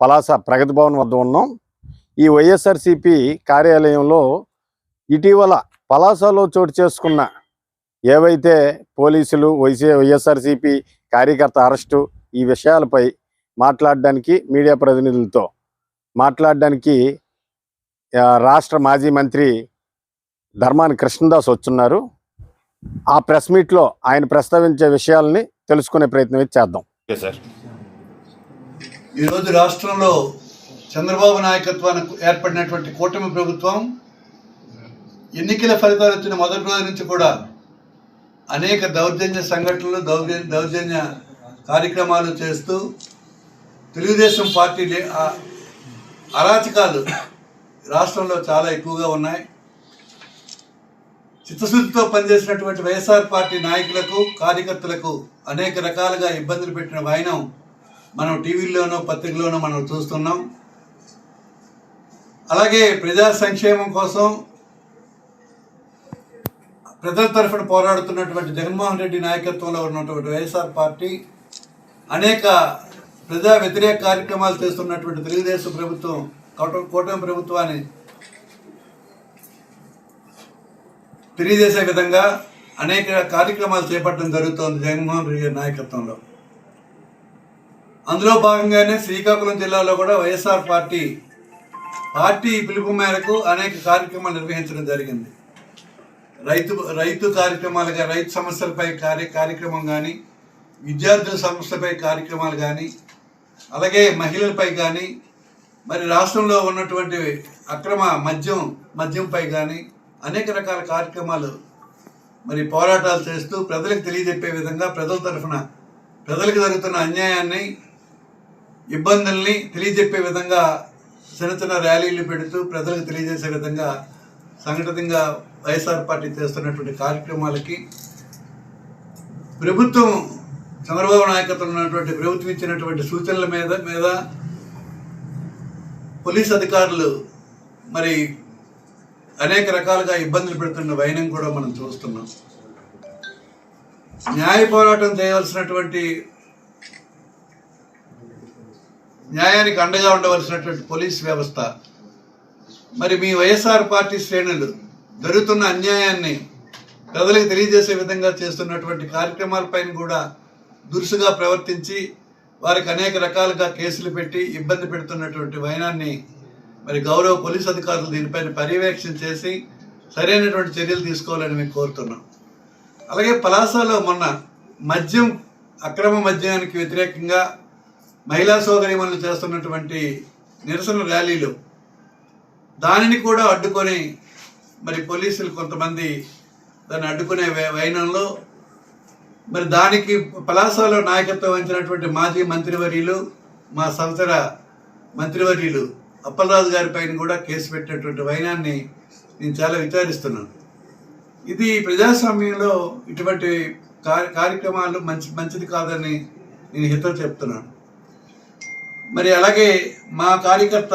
పలాస ప్రగతి భవన్ వద్ద ఉన్నాం. ఈ వైఎస్ఆర్సిపి కార్యాలయంలో ఇటీవల పలాసలో చోటు చేసుకున్న ఏవైతే పోలీసులు వైసీ వైఎస్ఆర్సిపి కార్యకర్త అరెస్టు ఈ విషయాలపై మాట్లాడడానికి మీడియా ప్రతినిధులతో మాట్లాడడానికి రాష్ట్ర మాజీ మంత్రి ధర్మాన కృష్ణదాస్ వచ్చున్నారు. ఆ ప్రెస్ మీట్లో ఆయన ప్రస్తావించే విషయాల్ని తెలుసుకునే ప్రయత్నం చేద్దాం. సార్. ఈరోజు రాష్ట్రంలో చంద్రబాబు నాయకత్వానికి ఏర్పడినటువంటి కూటమి ప్రభుత్వం ఎన్నికల ఫలితాలు వచ్చిన మొదటి రోజు నుంచి కూడా అనేక దౌర్జన్య సంఘటనలు దౌర్జన్య దౌర్జన్య కార్యక్రమాలు చేస్తూ తెలుగుదేశం పార్టీ లే- అరాచకాలు రాష్ట్రంలో చాలా ఎక్కువగా ఉన్నాయి. చిత్తశుద్ధితో పనిచేసినటువంటి వైఎస్ఆర్ పార్టీ నాయకులకు కార్యకర్తలకు అనేక రకాలుగా ఇబ్బందులు పెట్టిన వైనం మనం టీవీల్లోనో పత్రికలోనో మనం చూస్తున్నాం. అలాగే ప్రజా సంక్షేమం కోసం ప్రజల తరఫున పోరాడుతున్నటువంటి జగన్మోహన్ రెడ్డి నాయకత్వంలో ఉన్నటువంటి వైఎస్ఆర్ పార్టీ అనేక ప్రజా వ్యతిరేక కార్యక్రమాలు చేస్తున్నటువంటి తెలుగుదేశం ప్రభుత్వం కూట- కూటమి ప్రభుత్వాన్ని తెలియజేసే విధంగా అనేక కార్యక్రమాలు చేపట్టడం జరుగుతోంది జగన్మోహన్ రెడ్డి గారి నాయకత్వంలో. అందులో భాగంగానే శ్రీకాకుళం జిల్లాలో కూడా వైఎస్ఆర్ పార్టీ పార్టీ పిలుపు మేరకు అనేక కార్యక్రమాలు నిర్వహించడం జరిగింది. రైతు రైతు కార్యక్రమాలుగా రైతు సమస్యలపై కార్య కార్యక్రమం కానీ విద్యార్థుల సమస్యలపై కార్యక్రమాలు కానీ అలాగే మహిళలపై కానీ మరి రాష్ట్రంలో ఉన్నటువంటి అక్రమ మద్యం మద్యంపై కానీ అనేక రకాల కార్యక్రమాలు మరి పోరాటాలు చేస్తూ ప్రజలకు తెలియజెప్పే విధంగా ప్రజల తరఫున ప్రజలకు జరుగుతున్న అన్యాయాన్ని ఇబ్బందుల్ని తెలియజెప్పే విధంగా చిన్న చిన్న ర్యాలీలు పెడుతూ ప్రజలకు తెలియజేసే విధంగా సంఘటితంగా వైఎస్ఆర్ పార్టీ చేస్తున్నటువంటి కార్యక్రమాలకి ప్రభుత్వం చంద్రబాబు నాయకత్వం ఉన్నటువంటి ప్రభుత్వం ఇచ్చినటువంటి సూచనల మీద మీద పోలీస్ అధికారులు మరి అనేక రకాలుగా ఇబ్బందులు పెడుతున్న వైనం కూడా మనం చూస్తున్నాం. న్యాయ పోరాటం చేయవలసినటువంటి న్యాయానికి అండగా ఉండవలసినటువంటి పోలీస్ వ్యవస్థ. మరి మీ వైఎస్ఆర్ పార్టీ శ్రేణులు జరుగుతున్న అన్యాయాన్ని ప్రజలకు తెలియజేసే విధంగా చేస్తున్నటువంటి కార్యక్రమాలపైన కూడా దురుసుగా ప్రవర్తించి వారికి అనేక రకాలుగా కేసులు పెట్టి ఇబ్బంది పెడుతున్నటువంటి వైనాన్ని మరి గౌరవ పోలీస్ అధికారులు దీనిపైన పర్యవేక్షణ చేసి సరైనటువంటి చర్యలు తీసుకోవాలని మేము కోరుతున్నాం. అలాగే పలాసలో మొన్న మద్యం అక్రమ మద్యానికి వ్యతిరేకంగా మహిళా సోదరిమణులు చేస్తున్నటువంటి నిరసన ర్యాలీలు దానిని కూడా అడ్డుకొని మరి పోలీసులు కొంతమంది దాన్ని అడ్డుకునే వైనంలో మరి దానికి పలాసలో నాయకత్వం వహించినటువంటి మాజీ మంత్రివర్యులు మా సంవత్సర మంత్రివర్యులు అప్పలరాజు గారి పైన కూడా కేసు పెట్టినటువంటి వైనాన్ని నేను చాలా విచారిస్తున్నాను. ఇది ప్రజాస్వామ్యంలో ఇటువంటి కార్య కార్యక్రమాలు మంచి మంచిది కాదని నేను హితం చెప్తున్నాను. మరి అలాగే మా కార్యకర్త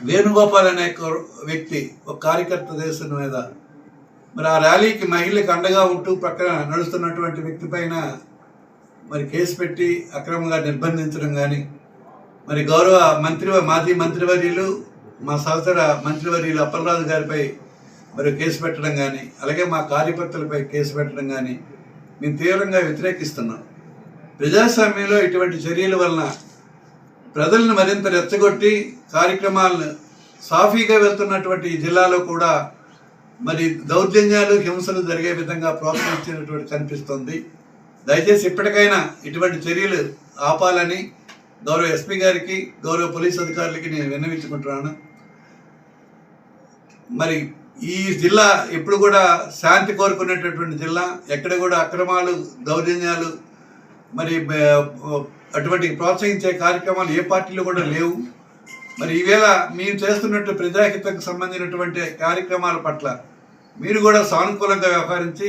వేణుగోపాల్ అనే ఒక వ్యక్తి ఒక కార్యకర్త దేశం మీద మరి ఆ ర్యాలీకి మహిళలకు అండగా ఉంటూ పక్కన నడుస్తున్నటువంటి వ్యక్తి పైన మరి కేసు పెట్టి అక్రమంగా నిర్బంధించడం కానీ మరి గౌరవ మంత్రి మాజీ మంత్రివర్యులు మా సహచర మంత్రివర్యులు అప్పలరాజు గారిపై మరి కేసు పెట్టడం కానీ అలాగే మా కార్యకర్తలపై కేసు పెట్టడం కానీ మేము తీవ్రంగా వ్యతిరేకిస్తున్నాం. ప్రజాస్వామ్యంలో ఇటువంటి చర్యల వలన ప్రజలను మరింత రెచ్చగొట్టి కార్యక్రమాలను సాఫీగా వెళ్తున్నటువంటి జిల్లాలో కూడా మరి దౌర్జన్యాలు హింసలు జరిగే విధంగా ప్రోత్సహించినటువంటి కనిపిస్తుంది. దయచేసి ఇప్పటికైనా ఇటువంటి చర్యలు ఆపాలని గౌరవ ఎస్పీ గారికి గౌరవ పోలీస్ అధికారులకి నేను విన్నవించుకుంటున్నాను. మరి ఈ జిల్లా ఎప్పుడు కూడా శాంతి కోరుకునేటటువంటి జిల్లా ఎక్కడ కూడా అక్రమాలు దౌర్జన్యాలు మరి అటువంటి ప్రోత్సహించే కార్యక్రమాలు ఏ పార్టీలో కూడా లేవు. మరి ఈవేళ మేము చేస్తున్నట్టు ప్రజాహితకు సంబంధించినటువంటి కార్యక్రమాల పట్ల మీరు కూడా సానుకూలంగా వ్యవహరించి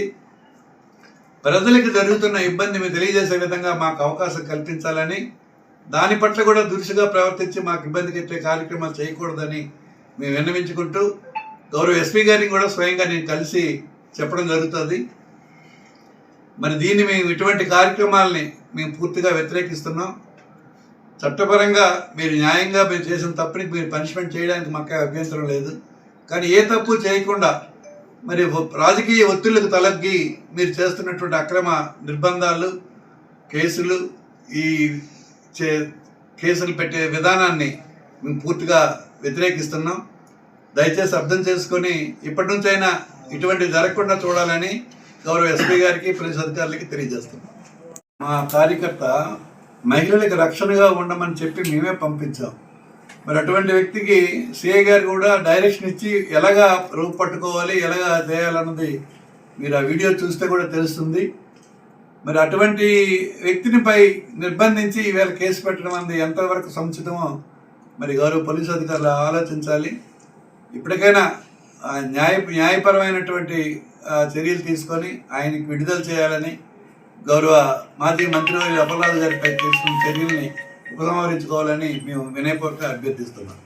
ప్రజలకు జరుగుతున్న ఇబ్బంది మీరు తెలియజేసే విధంగా మాకు అవకాశం కల్పించాలని దాని పట్ల కూడా దురుసుగా ప్రవర్తించి మాకు ఇబ్బంది పెట్టే కార్యక్రమాలు చేయకూడదని మేము విన్నవించుకుంటూ గౌరవ ఎస్పీ గారిని కూడా స్వయంగా నేను కలిసి చెప్పడం జరుగుతుంది. మరి దీన్ని మేము ఇటువంటి కార్యక్రమాలని మేము పూర్తిగా వ్యతిరేకిస్తున్నాం. చట్టపరంగా మీరు న్యాయంగా మీరు చేసిన తప్పుని మీరు పనిష్మెంట్ చేయడానికి మాకు అభ్యంతరం లేదు. కానీ ఏ తప్పు చేయకుండా మరి రాజకీయ ఒత్తిళ్ళకు తలగ్గి మీరు చేస్తున్నటువంటి అక్రమ నిర్బంధాలు కేసులు ఈ చే కేసులు పెట్టే విధానాన్ని మేము పూర్తిగా వ్యతిరేకిస్తున్నాం. దయచేసి అర్థం చేసుకొని ఇప్పటి నుంచైనా ఇటువంటి జరగకుండా చూడాలని గౌరవ ఎస్పీ గారికి పోలీస్ అధికారులకి తెలియజేస్తున్నాం. మా కార్యకర్త మహిళలకు రక్షణగా ఉండమని చెప్పి మేమే పంపించాం. మరి అటువంటి వ్యక్తికి సిఐ గారు కూడా డైరెక్షన్ ఇచ్చి ఎలాగా రూపు పట్టుకోవాలి ఎలాగా చేయాలన్నది మీరు ఆ వీడియో చూస్తే కూడా తెలుస్తుంది. మరి అటువంటి వ్యక్తినిపై నిర్బంధించి ఈవేళ కేసు పెట్టడం అనేది ఎంతవరకు సముచితమో మరి గౌరవ పోలీసు అధికారులు ఆలోచించాలి. ఇప్పటికైనా న్యాయ న్యాయపరమైనటువంటి చర్యలు తీసుకొని ఆయనకి విడుదల చేయాలని గౌరవ మాజీ మంత్రి అపరాధ గారిపై తీసుకున్న చర్యల్ని ఉపసంహరించుకోవాలని మేము వినయపూర్వక అభ్యర్థిస్తున్నాం.